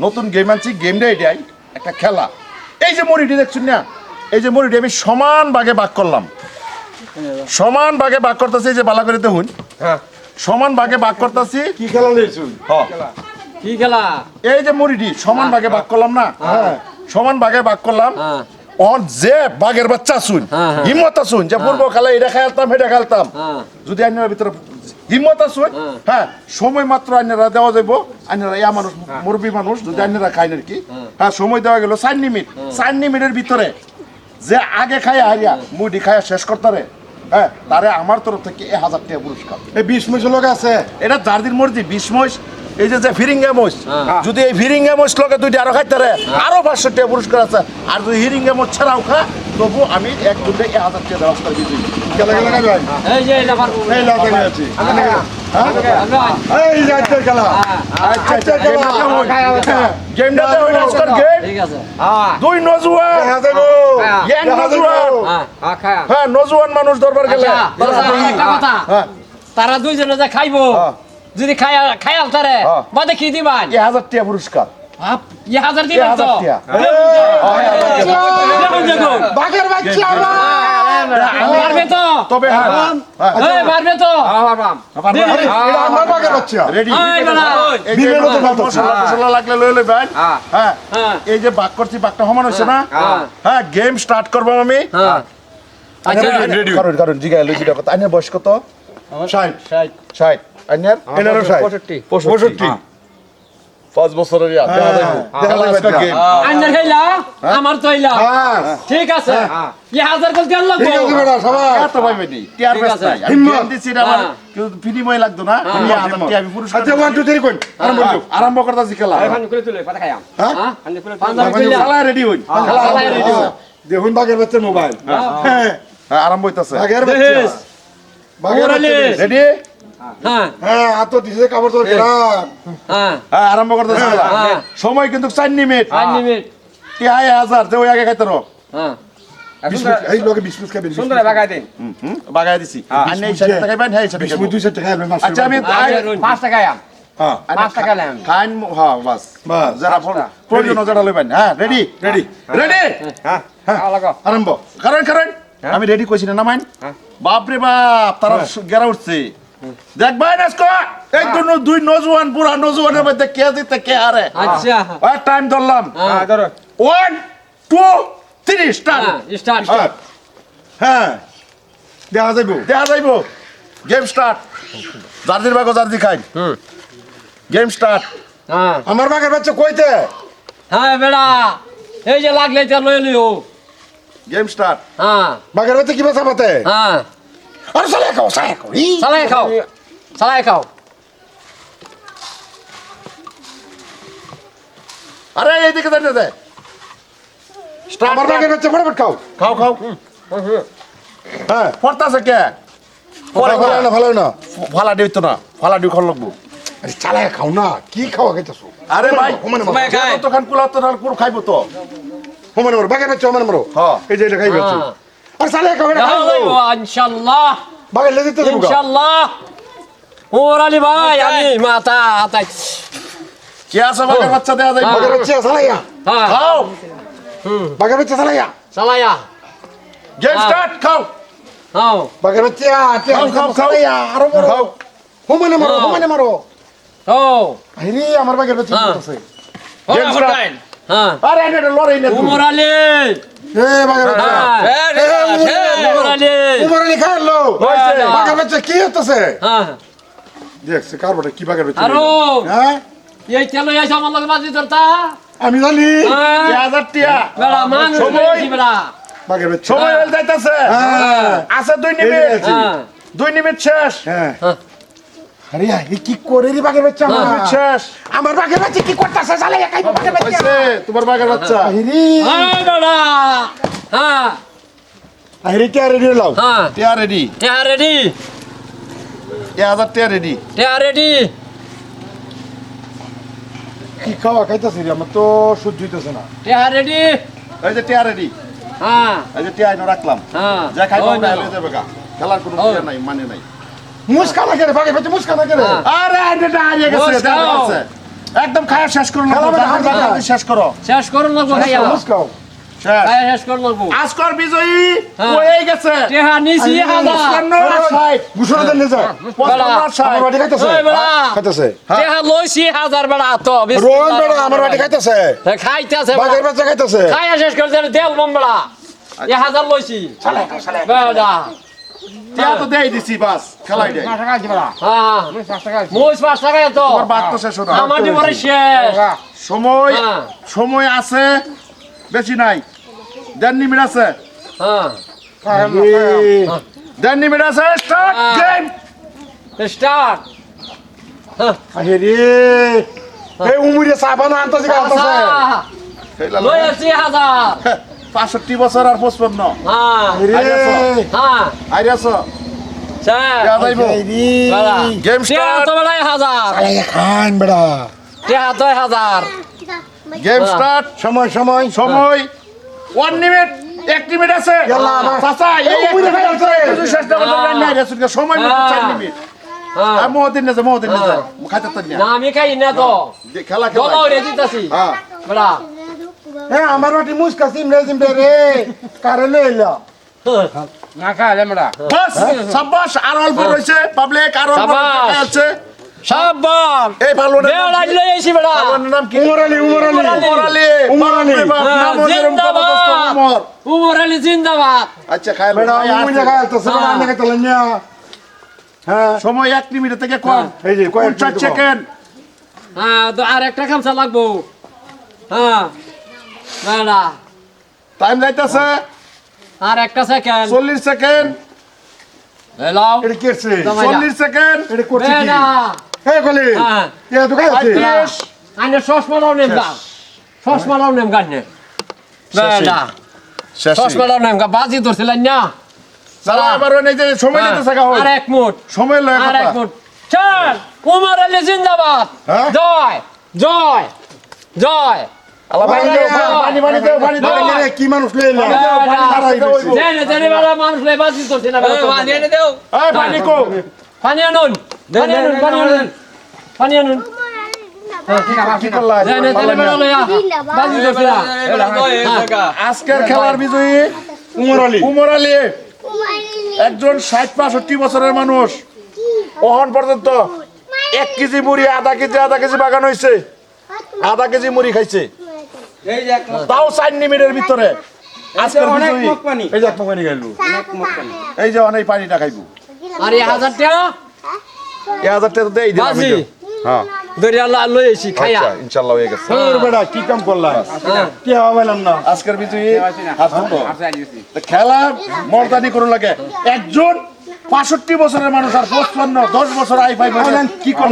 নতুন গেম আনছি গেমটা এটাই একটা খেলা। এই যে মরিটি দেখছুন না? এই যে মরিটি আমি সমান ভাগে ভাগ করলাম। সমান ভাগে ভাগ করতেছি এই যে বালা করে দেখুন। হ্যাঁ। সমান ভাগে ভাগ করতেছি। কি খেলা নিয়েছুন কি খেলা? এই যে মুড়িটি সমান ভাগে ভাগ করলাম না? হ্যাঁ। সমান ভাগে ভাগ করলাম। হ্যাঁ। অন যে বাঘের বাচ্চা শুন হ্যাঁ, হ্যাঁ। হিম্মত যে পূর্ব খেলা এটা খেলতাম এটা খেলতাম। হ্যাঁ। যদি আইনের ভিতরে হিম্মত আসুন হ্যাঁ। হ্যাঁ সময় মাত্র আইনেরা দেওয়া যাব আইনেরা ইয়া মানুষ মুরব্বী মানুষ যদি আইনেরা খায় আর কি হ্যাঁ সময় দেওয়া গেল চার মিনিট। চার মিনিটের ভিতরে যে আগে খায় হারিয়া মুড়ি খায়া শেষ করতারে হ্যাঁ তারে আমার তরফ থেকে এ হাজার টাকা পুরস্কার। এই বিশ মিশ লোক আছে? এটা জার্দির মর্জি বিশ মহিষ এই যে যে ফিরিঙ্গা মহিষ হ্যাঁ। যদি এই ফিরিঙ্গা মহিষ লোকে দুইটা আরও খাইতে আরও পাঁচশো টাকা পুরস্কার আছে। আর যদি হিরিঙ্গা মহিষ ছাড়াও খা তবু আমি এক দুটো এক হাজার টাকা ব্যবস্থা দিয়েছি। খেলা খেলা খাবেন এই যে এটা পারব। এই লাতে নিয়েছি এই যে আজকের খেলা আচ্ছা আচ্ছা আচ্ছা, গেমটাতে হই। গেমটাতে গেম। ঠিক আছে। দুই ইয়াং দেখা হ্যাঁ হ্যাঁ মানুষ দরবার গেলে। আচ্ছা, তারা আচ্ছা, দেখি। একটা কথা। হ্যাঁ। তারা দুইজনে যে খাইবো হ্যাঁ। যদি খাই খাইয়াল তারে হ্যাঁ। বাদে কি দিবান? এক হাজার টাকা পুরস্কার। হাজার দিবেন তো? বাঘের বাচ্চা পারবে তো তবে হ্যাঁ হ্যাঁ পারবে তো। আমার বাঘের বাচ্চা রেডি। মশলা লাগলে লই হ্যাঁ হ্যাঁ এই যে বাক করছি বাকটা সমান হচ্ছে না হ্যাঁ। হ্যাঁ গেম স্টার্ট করব আমি হ্যাঁ আচ্ছা কারণ কারণ লই কথা আইনের বয়স কত ষাট ষাট আইনের ষাট পঁয়ষট্টি পঁয়ষট্টি পাঁচ বছরের হ্যাঁ, আমার হ্যাঁ। ঠিক আছে। ই হাজার কোন তেল লাগবো ঠিক আছে আমার হ্যাঁ। বিনিময় লাগতো না। আমি হাজার টাকা আমি পুরস্কার আচ্ছা ওয়ান টু থ্রি কোন? আরম্ভ হ্যাঁ, করো আরম্ভ করতেছি খেলা। হ্যাঁ? রেডি হইন। দেখুন বাঘের বাচ্চার মোবাইল। হ্যাঁ। হ্যাঁ আরম্ভ হইতাছে। বাঘের বাচ্চা। রেডি হ্যাঁ। হ্যাঁ হ্যাঁ। আরম্ভ। সময়। কিন্তু চার মিনিট হাজার যে ওই আগে খাইতে রো হ্যাঁ। বাগাই দিছি। হ্যাঁ আচ্ছা আমি পাঁচ টাকা আম। হ্যাঁ। হ্যাঁ হ্যাঁ রেডি রেডি রেডি হ্যাঁ। লাগো আরম্ভ। কারণ কারণ। আমি রেডি কইছি না নামাইন হ্যাঁ। বাপ রে বাপ তারা গেরা উঠছে। দেখবেন আজকে এই দুনো দুই নজওয়ান পুরা নজওয়ানের মধ্যে কে জিতে কে হারে? আচ্ছা। আর টাইম ধরলাম। হ্যাঁ ধরো। ওয়ান টু থ্রি স্টার্ট হ্যাঁ স্টার্ট হ্যাঁ। দেখা যাইব। দেখা যাইব। গেম স্টার্ট জার্দির বাগো জার্দি খাই গেম স্টার্ট হ্যাঁ। আমার বাঘের বাচ্চা কইতে হ্যাঁ বেড়া। এই যে লাগলে তা লই লিও। গেম স্টার্ট হ্যাঁ। বাঘের বাচ্চা কি বাঁচা পাতে? হ্যাঁ। আরে সালে খাও সালে খাও। সালাই খাও সালাই খাও। আরে এইদিকে দাঁড়িয়ে দে আমার বাঘের বাচ্চা ফটাফট খাও। খাও খাও। হ্যাঁ। পড়তাছে কে? ভালো ভালো না। ভালো না। ফালা দিত না ফালা দিও খাল লাগবো। আরে চালায় খাও না কি খাওয়া খাইতেছো? আরে ভাই সবাই খায়। তখন কুলা তো পুরো খাইবো তো। সমানে মারো বাঘের বাচ্চা সমানে মারো হ্যাঁ। এই যে এটা খাইবে হ্যাঁ। আরে খাও যাও খাও যাইবো ইনশাআল্লাহ। বাঘের লেগে তো দেবো ইনশাআল্লাহ। ওর আলী ভাই আমি মাথা হাতাই কে আছে বাঘের বাচ্চা দেয়া যাইবো বাঘের বাচ্চা চালাইয়া হ্যাঁ। খাও। বাঘের বাচ্চা চালাইয়া চালাইয়া গেম স্টার্ট খাও। হ্যাঁ বাঘের বাচ্চা খাও খাও খাও। চালাইয়া আরও মারো। খাও। সমানে মারো হ্যাঁ। মারো। ও আরে আমার বাঘের বাচ্চা হ্যাঁ। আছে গেম স্টার্ট হ্যাঁ আরে এটা লড়াই না উমর আলী। এ বাঘের বাচ্চা হ্যাঁ উমর আলী। উমর আলী। খাইলো হইছে। বাচ্চা কি হতেছে হ্যাঁ। দেখছে কার বটে কি বাচ্চা আরও। হ্যাঁ? এই তেল এসে আমার লগে বাজি ধরতা। আমি জানি। হ্যাঁ। কে হাজার টিয়া বেড়া সময়। বেড়া। বাচ্চা সময় হয়ে। যাইতাছে হ্যাঁ। আছে দুই মিনিট হ্যাঁ। দুই মিনিট শেষ। হ্যাঁ। হ্যাঁ। আরে কি করে রে বাঘের বাচ্চা আমার? মিনিট আমার বাঘের বাচ্চা কি করতেছে? চালাইয়া খাইবো বাঘের বাচ্চা। হইছে তোমার বাঘের বাচ্চা। আরে হ্যাঁ হ্যাঁ। আরে কে রেডি লাও হ্যাঁ। টিয়া রেডি। টেয়া রেডি। এ হাজার টিয়া রেডি। টেয়া রেডি। কি খাওয়া খাইতেছি রে? আমার তো সহ্য হইতেছে না। টেয়া রেডি। এই যে টিয়া রেডি। হ্যাঁ। এই যে টিয়া এনে রাখলাম। হ্যাঁ। যা খাইবো না নাও। যাবে গা। খেলার কোনো ইয়ে নাই মানে নাই। মুস্কান না করে না করে হ্যাঁ। আরে এটা হারিয়ে গেছে একদম খায়া শেষ করো না। শেষ করো। শেষ করুন লাগবো খাইয়া মুসকাও। শেষ। খাইয়া শেষ করুন লাগবো আজকর বিজয়ী হ্যাঁ। হয়ে গেছে। টেহা নিছি হাজার পঞ্চান্ন আর ষাট। গুছরে দেন যা। পঞ্চান্ন আর ষাট। আমার বাড়ি খাইতেছে। খাইতেছে। টেহা লইছি হাজার বেড়া তো রোহন বেড়া আমার বাড়ি খাইতেছে। খাইতেছে বাচ্চা খাইতেছে। খাইয়া শেষ করে দেন দেল এ হাজার লইছি। টিয়া তো দেই দিছি বাস খেলাই দেয়। পাঁচ টাকা দিবা হ্যাঁ। আমি পাঁচ টাকা মুই পাঁচ টাকা তো তোমার বাদ তো শেষ হলো। আমার দিবরে শেষ। সময় হ্যাঁ। সময় আছে বেশি নাই। দেড় মিনিট আছে। হ্যাঁ। দেড় মিনিট আছে স্টার্ট হ্যাঁ। গেম স্টার্ট আহেরে এই উমুরে সাবান আনতাছে খাইতেছে লই আছি হাজার। পাঁষট্টি বছর আর পঁচপন্ন। হ্যাঁ। আহেরে হ্যাঁ। সময় সময় সময়। ওয়ান মিনিট এক মিনিট আছে। রেসুল সময় মিনিট হ্যাঁ। হ্যাঁ। মহদিন না মহদিন না হ্যাঁ। খাইতে না আমি খাই না তো। খেলা খেলা। জিতাছি হ্যাঁ। বেড়া আমার বাড়ি মুসকা সিমরে সিমরে রে। কারণে এলো? না খাইলে মেডা বাস সাব্বাস আর অল্প রয়েছে পাবলিক আর অল্প আছে? সাবান এই ভালোনের বেড়া নাম কি? লই আইছি বেড়া। ভালোনের নাম কি? উমর আলী উমর আলী। উমর আলী। উমর আলী। হ্যাঁ, নাম জিন্দাবাদ। উমর। আলী জিন্দাবাদ। আচ্ছা খাই বেড়া উমরে খাইতেছে বেড়া হ্যাঁ। আনে খাইতেলেন না হ্যাঁ। সময় এক মিনিট থেকে কম। এই যে কয়েক। সেকেন্ড হ্যাঁ তো আর একটা খামসা লাগবো। হ্যাঁ। টাইম যাইতেছে? আর একটা সেকেন্ড চল্লিশ সেকেন্ড লাও। এটা কেছে জমা- চল্লিশ সেকেন্ড এটা করছে কি? বেড়া হে কলি। হ্যাঁ। এ তো খাইছে পঁয়ত্রিশ আইনে চশমাটাও নেম গা। চশমাটাও নেম গানে বেড়া চশমাটাও নেম গা। বাজি ধরছিলেন না। সারা আবার ওই যে সময় দিতে থাকা হয় আর এক মুঠ। সময় লয় আর এক মুঠ। চল। উমর আলী জিন্দাবাদ। হ্যাঁ? জয়। জয়। জয়। কি মানুষ পানি আনুন পানি আনুন পানি পানি আজকের খেলার বিজয়ী উমর আলী। উমর আলী। একজন ষাট পাঁষট্টি বছরের মানুষ। ওহন পর্যন্ত এক কেজি মুড়ি আধা কেজি আধা কেজি বাগান হয়েছে আধা কেজি মুড়ি খাইছে। তাও চার মিনিটের ভিতরে। আজকের বিজয়ী। এই যে একটা পানি এই যে অনেক পানিটা খাইবো। আর এই হাজার টাকা? এই হাজার টাকা দেই দিলাম বাজি। হ্যাঁ। আচ্ছা হয়ে গেছে। তোর বেড়া কি কাম করলাম? কি আজকের বিজয়ী হাত দুটো। আচ্ছা দিছি তো। খেলা মর্দানি করুন লাগে। একজন পাঁষট্টি বছরের মানুষ আর পঁচপান্ন দশ বছর আই পাই কি করল